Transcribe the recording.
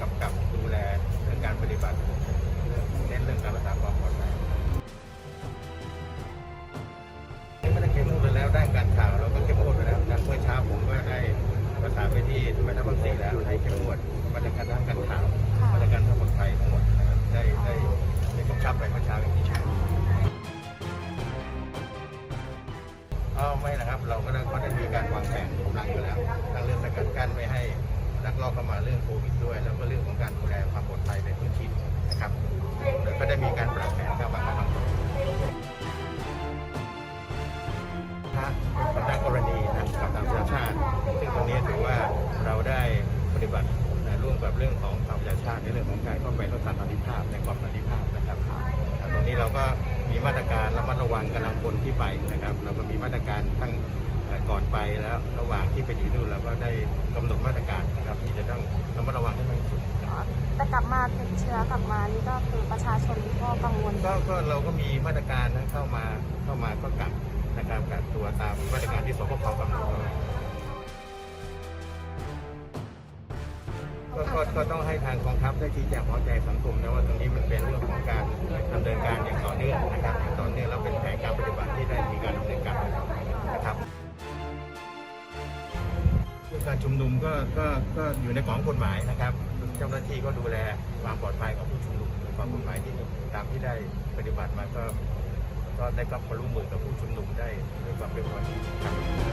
กำกับดูแลเรื่องการปฏิบัติเรื่องเน้นเรื่องการรักษาความปลอดภัยไม่ได้เข้มงวดไปแล้วด้านการข่าวเราก็เข้มงวดไปแล้วนะเมื่อเช้าผมก็ได้ประสานไปที่ไมาตรบานสีแล้วให้เข้มงวดมาตรการด้านการข่าวมาตรการทางปลอดภัยทั้งหมดได้ได้ได้กำชับไปเมื่อเช้าอย่างนี้อ๋อไม่นะครับ เราก็ได้ก็ได้มีการวางแผนกำลังอยู่แล้ว เรื่องของทางประชาชาติในเรื่องของการเข้าไปลดสันติภาพในความสันติภาพนะครับอ่าตรงนี้เราก็มีมาตรการระมัดระวังกำลังพลที่ไปนะครับ เราก็มีมาตรการทั้งเอ่อก่อนไปแล้วระหว่างที่ไปอยู่นู่นเราก็ได้กำหนดมาตรการนะครับที่จะต้องระมัดระวังให้มากที่สุดแต่กลับมาติดเชื้อกลับมานี่ก็คือประชาชนก็กังวลก็ก็เราก็มีมาตรการนะเข้ามาเข้ามาก็กักนะครับกักตัวตามมาตรการที่สบคกำหนด ก็ก็ก็ต้องให้ทางกองทัพได้ชี้แจงพอใจสังคมนะว่าตรงนี้มันเป็นเรื่องของการดำเนินการอย่างต่อเนื่องนะครับอย่างต่อเนื่องแล้วเป็นแผนการปฏิบัติที่ได้มีการดำเนินการนะครับเรื่องการชุมนุมก็ก็ก็อยู่ในของกฎหมายนะครับเจ้าหน้าที่ก็ดูแลความปลอดภัยของผู้ชุมนุมในความกฎหมายที่ตามที่ได้ปฏิบัติมาก็ก็ได้ก็ความร่วมมือกับผู้ชุมนุมได้ด้วยความเรียบร้อ